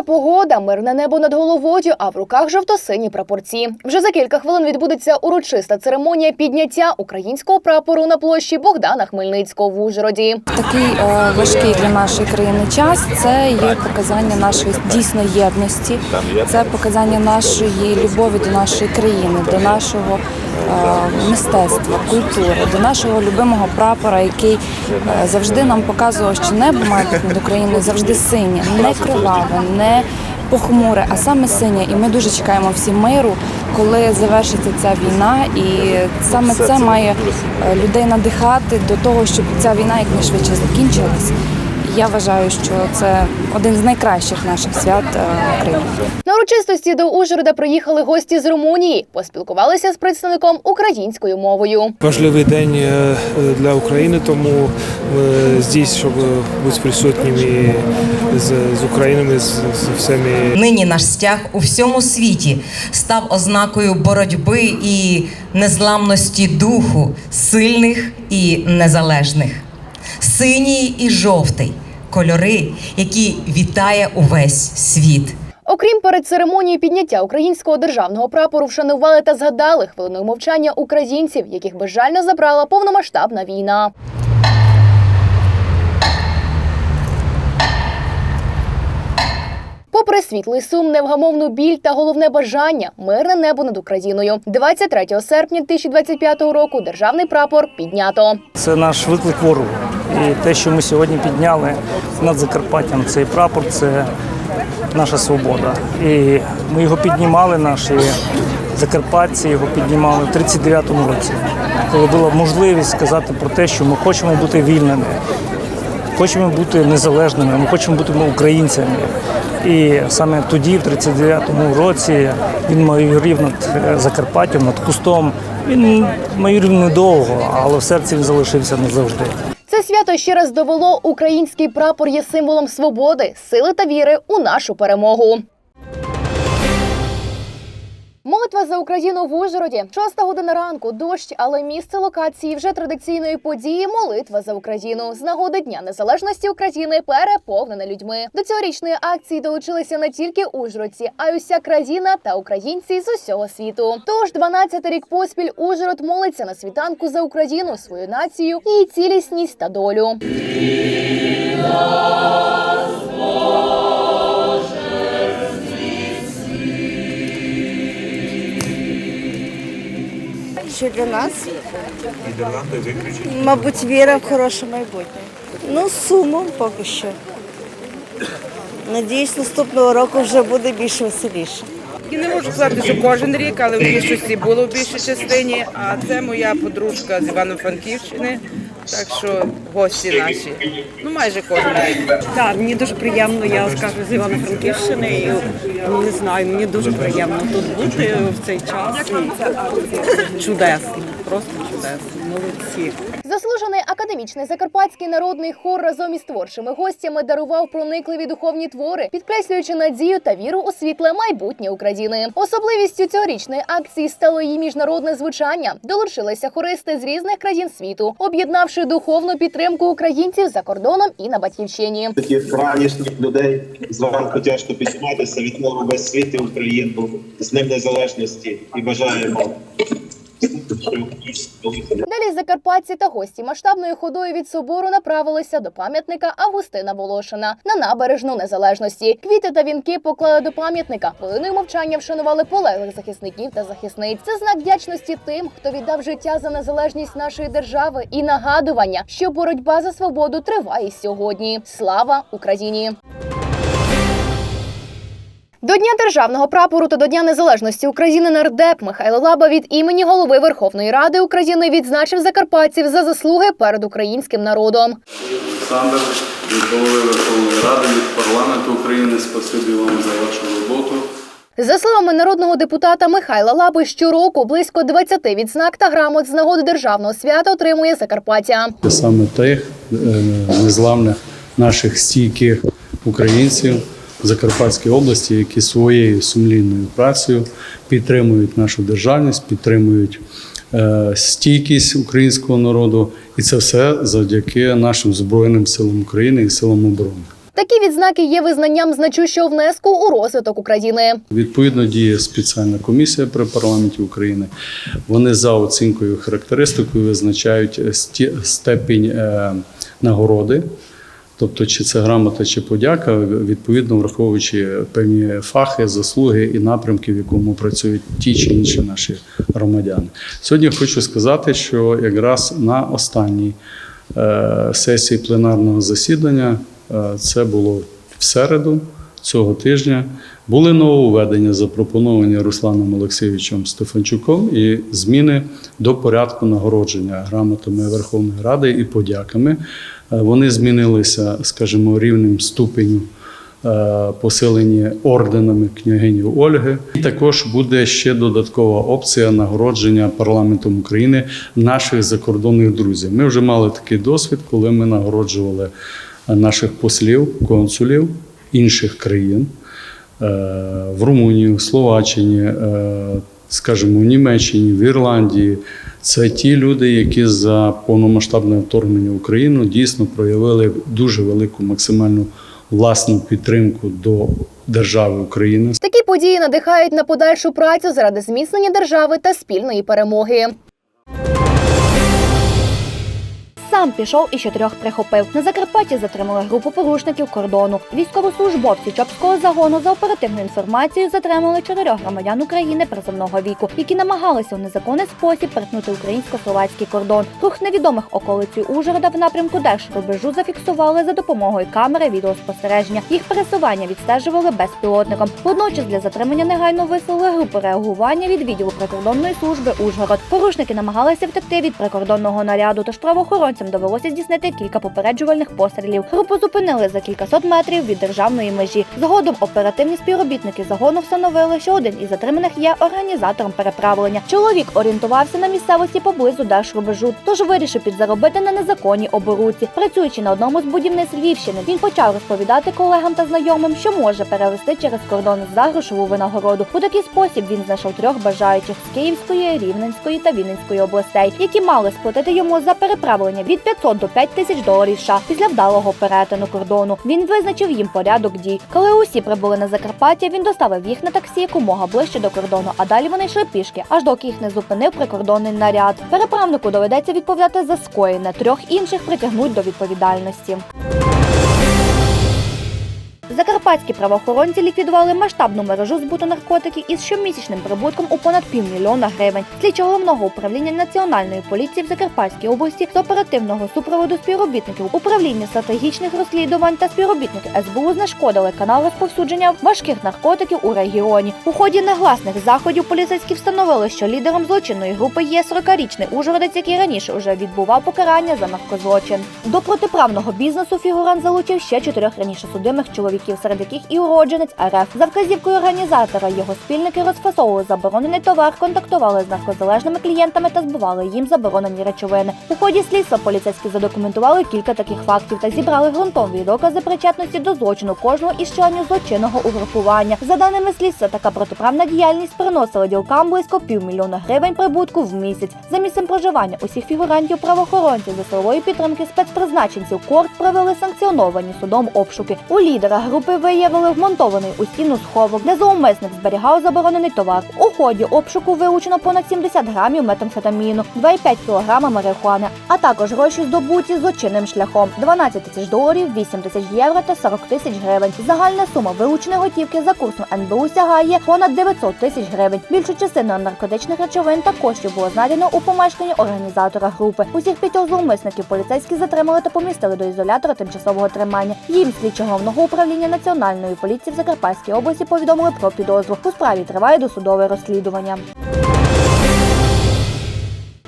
Похмура погода, мирне небо над головою, а в руках жовто-сині прапорці. Вже за кілька хвилин відбудеться урочиста церемонія підняття українського прапору на площі Богдана Хмельницького в Ужгороді. Такий е, важкий для нашої країни час це є показання нашої дійсно єдності, це показання нашої любові до нашої країни, до нашого мистецтва, культури, до нашого любимого прапора, який е, завжди нам показував, що небо має бути над Україною завжди синє, не криваве, не похмуре, а саме синє. І ми дуже чекаємо всі миру, коли завершиться ця війна, і саме це має е, людей надихати до того, щоб ця війна якнайшвидше закінчилась. Я вважаю, що це один з найкращих наших свят е, України. На урочистості до Ужгорода приїхали гості з Румунії, поспілкувалися з представником українською мовою. Важливий день е, для України, тому е, здесь, щоб бути присутніми з, з Україною, з, з всіми Нині наш стяг у всьому світі став ознакою боротьби і незламності духу сильних і незалежних. Синій і жовтий кольори, які вітає увесь світ. Окрім перед церемонією підняття українського державного прапору, вшанували та згадали хвилиною мовчання українців, яких безжально забрала повномасштабна війна. Попри світлий сум, невгамовну біль та головне бажання мирне небо над Україною. 23 серпня 2025 року державний прапор піднято. Це наш виклик ворогу. І те, що ми сьогодні підняли над Закарпаттям, цей прапор це наша свобода. І ми його піднімали, наші закарпатці його піднімали в 39-му році, коли була можливість сказати про те, що ми хочемо бути вільними, хочемо бути незалежними, ми хочемо бути українцями. І саме тоді, в 39-му році, він майорів над Закарпаттям, над кустом. Він майорів недовго, але в серці він залишився назавжди. Свято ще раз довело, український прапор є символом свободи, сили та віри у нашу перемогу. Молитва за Україну в Ужгороді. Шоста година ранку. Дощ, але місце локації вже традиційної події. Молитва за Україну з нагоди Дня Незалежності України переповнене людьми. До цьогорічної акції долучилися не тільки ужгородці, а й уся країна та українці з усього світу. Тож 12 рік поспіль Ужгород молиться на світанку за Україну, свою націю, її цілісність та долю. Що для нас? Мабуть, віра в хороше майбутнє. Ну, з сумом поки що. Надіюсь, наступного року вже буде більш веселіше. Я не можу сказати, що кожен рік, але в більшості було в більшій частині. А це моя подружка з Івано-Франківщини. Так що гості наші. Ну майже кожен день. Так, мені дуже приємно, я скажу з Івано-Франківщини. І, ну, не знаю, мені дуже приємно тут бути в цей час. Чудесно, просто чудесно. Молодці. Заслужений академічний закарпатський народний хор разом із творчими гостями дарував проникливі духовні твори, підкреслюючи надію та віру у світле майбутнє України. Особливістю цьогорічної акції стало її міжнародне звучання. Долучилися хористи з різних країн світу, об'єднавши духовну підтримку українців за кордоном і на батьківщині. таких ранішніх людей зранку тяжко підніматися, вітаємо весь світ і Україну з Днем Незалежності і бажаємо. Далі закарпатці та гості масштабною ходою від собору направилися до пам'ятника Августина Волошина на набережну незалежності. Квіти та вінки поклали до пам'ятника. Хвилиною мовчання вшанували полеглих захисників та захисниць. Це знак вдячності тим, хто віддав життя за незалежність нашої держави, і нагадування, що боротьба за свободу триває сьогодні. Слава Україні! До Дня державного прапору та до Дня незалежності України нардеп Михайло Лаба від імені голови Верховної Ради України відзначив закарпатців за заслуги перед українським народом. Олександр, від голови Верховної Ради, від парламенту України. Спасибі вам за вашу роботу. За словами народного депутата Михайла Лаби, щороку близько 20 відзнак та грамот з нагоди державного свята отримує Закарпаття. Саме тих е, незламних наших стійких українців Закарпатській області, які своєю сумлінною працею підтримують нашу державність, підтримують е, стійкість українського народу, і це все завдяки нашим збройним силам України і силам оборони. Такі відзнаки є визнанням значущого внеску у розвиток України. Відповідно діє спеціальна комісія при парламенті України. Вони за оцінкою характеристикою визначають степінь е, нагороди. Тобто, чи це грамота, чи подяка, відповідно враховуючи певні фахи, заслуги і напрямки, в якому працюють ті чи інші наші громадяни. Сьогодні хочу сказати, що якраз на останній е, сесії пленарного засідання, е, це було в середу цього тижня, були нововведення, запропоновані Русланом Олексійовичем Стефанчуком, і зміни до порядку нагородження грамотами Верховної Ради і подяками. Е, Вони змінилися, скажімо, рівнем ступеню е, посилені орденами княгині Ольги. І також буде ще додаткова опція нагородження парламентом України наших закордонних друзів. Ми вже мали такий досвід, коли ми нагороджували е, наших послів, консулів інших країн в Румунії, в Словаччині, е, скажімо, в Німеччині, в Ірландії. Це ті люди, які за повномасштабне вторгнення в Україну дійсно проявили дуже велику максимальну власну підтримку до держави України. Такі події надихають на подальшу працю заради зміцнення держави та спільної перемоги. Сам пішов і чотирьох прихопив. На Закарпатті затримали групу порушників кордону. Військовослужбовці Чопського загону за оперативною інформацією затримали чотирьох громадян України призовного віку, які намагалися у незаконний спосіб перетнути українсько-словацький кордон. Рух невідомих околицею Ужгорода в напрямку держрубежу зафіксували за допомогою камери відеоспостереження. Їх пересування відстежували безпілотником. Водночас для затримання негайно вислали групу реагування від відділу прикордонної служби Ужгород. Порушники намагалися втекти від прикордонного наряду, тож правоохоронцям довелося здійснити кілька попереджувальних пострілів. Групу зупинили за кількасот метрів від державної межі. Згодом оперативні співробітники загону встановили, що один із затриманих є організатором переправлення. Чоловік орієнтувався на місцевості поблизу держрубежу, тож вирішив підзаробити на незаконній оборудці. Працюючи на одному з будівництв Львівщини, він почав розповідати колегам та знайомим, що може перевести через кордон за грошову винагороду. У такий спосіб він знайшов трьох бажаючих з Київської, Рівненської та Вінницької областей, які мали сплатити йому за переправлення від 500 до 5 тисяч доларів США після вдалого перетину кордону. Він визначив їм порядок дій. Коли усі прибули на Закарпаття, він доставив їх на таксі якомога ближче до кордону, а далі вони йшли пішки, аж доки їх не зупинив прикордонний наряд. Переправнику доведеться відповідати за скоєне. Трьох інших притягнуть до відповідальності. Закарпатські правоохоронці ліквідували масштабну мережу збуту наркотиків із щомісячним прибутком у понад півмільйона гривень. Слідчо головного управління національної поліції в Закарпатській області з оперативного супроводу співробітників управління стратегічних розслідувань та співробітники СБУ знешкодили канал розповсюдження важких наркотиків у регіоні. У ході негласних заходів поліцейські встановили, що лідером злочинної групи є 40-річний ужгородець, який раніше вже відбував покарання за наркозлочин. До протиправного бізнесу фігурант залучив ще чотирьох раніше судимих чоловіків, серед яких і уродженець РФ. За вказівкою організатора його спільники розфасовували заборонений товар, контактували з наркозалежними клієнтами та збивали їм заборонені речовини. У ході слідства поліцейські задокументували кілька таких фактів та зібрали ґрунтові докази причетності до злочину кожного із членів злочинного угрупування. За даними слідства, така протиправна діяльність приносила ділкам близько півмільйона гривень прибутку в місяць. За місцем проживання усіх фігурантів правоохоронців за силової підтримки спецпризначенців корт провели санкціоновані судом обшуки. У лідера групи виявили вмонтований у стіну сховок, де зловмисник зберігав заборонений товар. У ході обшуку вилучено понад 70 грамів метамфетаміну, 2,5 кілограма марихуани, а також гроші здобуті злочинним шляхом 12 тисяч доларів, 8 тисяч євро та 40 тисяч гривень. Загальна сума вилученої готівки за курсом НБУ сягає понад 900 тисяч гривень. Більшу частину наркотичних речовин та коштів було знайдено у помешканні організатора групи. Усіх п'ятьох зловмисників поліцейські затримали та помістили до ізолятора тимчасового тримання. Їм слідчо головного управління національної поліції в Закарпатській області повідомили про підозру. У справі триває досудове розслідування.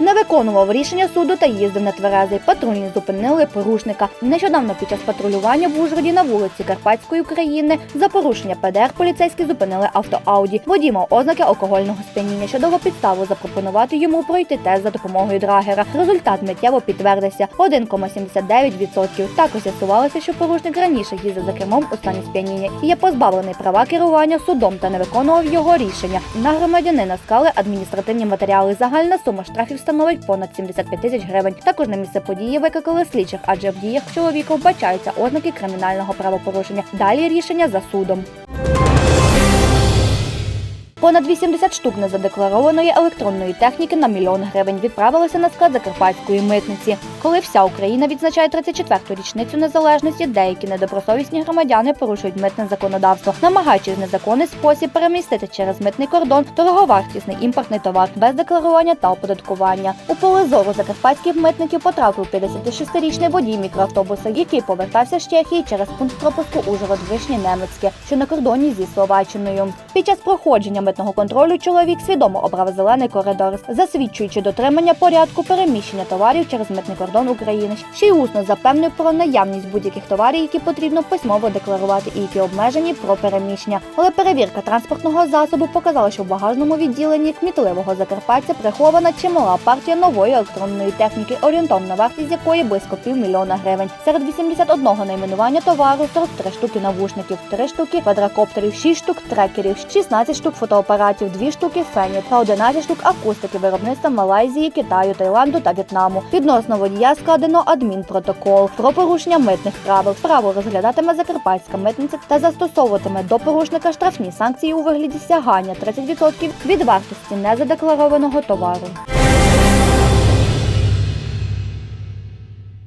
Не виконував рішення суду та їздив на тверезий. Патрульні зупинили порушника. Нещодавно під час патрулювання в Ужгороді на вулиці Карпатської України за порушення ПДР поліцейські зупинили авто Ауді. Водій мав ознаки алкогольного сп'яніння, що підставу запропонувати йому пройти тест за допомогою драгера. Результат миттєво підтвердився 1,79%. Також з'ясувалося, що порушник раніше їздив за кермом у стані сп'яніння і є позбавлений права керування судом та не виконував його рішення. На громадянина склали адміністративні матеріали. Загальна сума штрафів становить понад 75 тисяч гривень. Також на місце події викликали слідчих, адже в діях чоловіка вбачаються ознаки кримінального правопорушення. Далі рішення за судом. Понад 80 штук незадекларованої електронної техніки на мільйон гривень відправилося на склад Закарпатської митниці. Коли вся Україна відзначає 34-ту річницю незалежності, деякі недобросовісні громадяни порушують митне законодавство, намагаючись в незаконний спосіб перемістити через митний кордон дороговартісний імпортний товар без декларування та оподаткування. У поле зору закарпатських митників потрапив 56-річний водій мікроавтобуса, який повертався з Чехії через пункт пропуску Ужгород Вишні Немецьке, що на кордоні зі Словаччиною. Під час проходження митного контролю чоловік свідомо обрав зелений коридор, засвідчуючи дотримання порядку переміщення товарів через митний кордон України. Ще й усно запевнив про наявність будь-яких товарів, які потрібно письмово декларувати, і які обмежені про переміщення. Але перевірка транспортного засобу показала, що в багажному відділенні кмітливого закарпаття прихована чимала партія нової електронної техніки, орієнтовна вартість якої близько півмільйона гривень. Серед 81 найменування товару 43 штуки навушників, 3 штуки квадрокоптерів, 6 штук трекерів, 16 штук фотоапаратів, 2 штуки фенів та 11 штук акустики виробництва Малайзії, Китаю, Таїланду та В'єтнаму. Відносно водія складено адмінпротокол про порушення митних правил. Справу розглядатиме закарпатська митниця та застосовуватиме до порушника штрафні санкції у вигляді стягання 30% від вартості незадекларованого товару.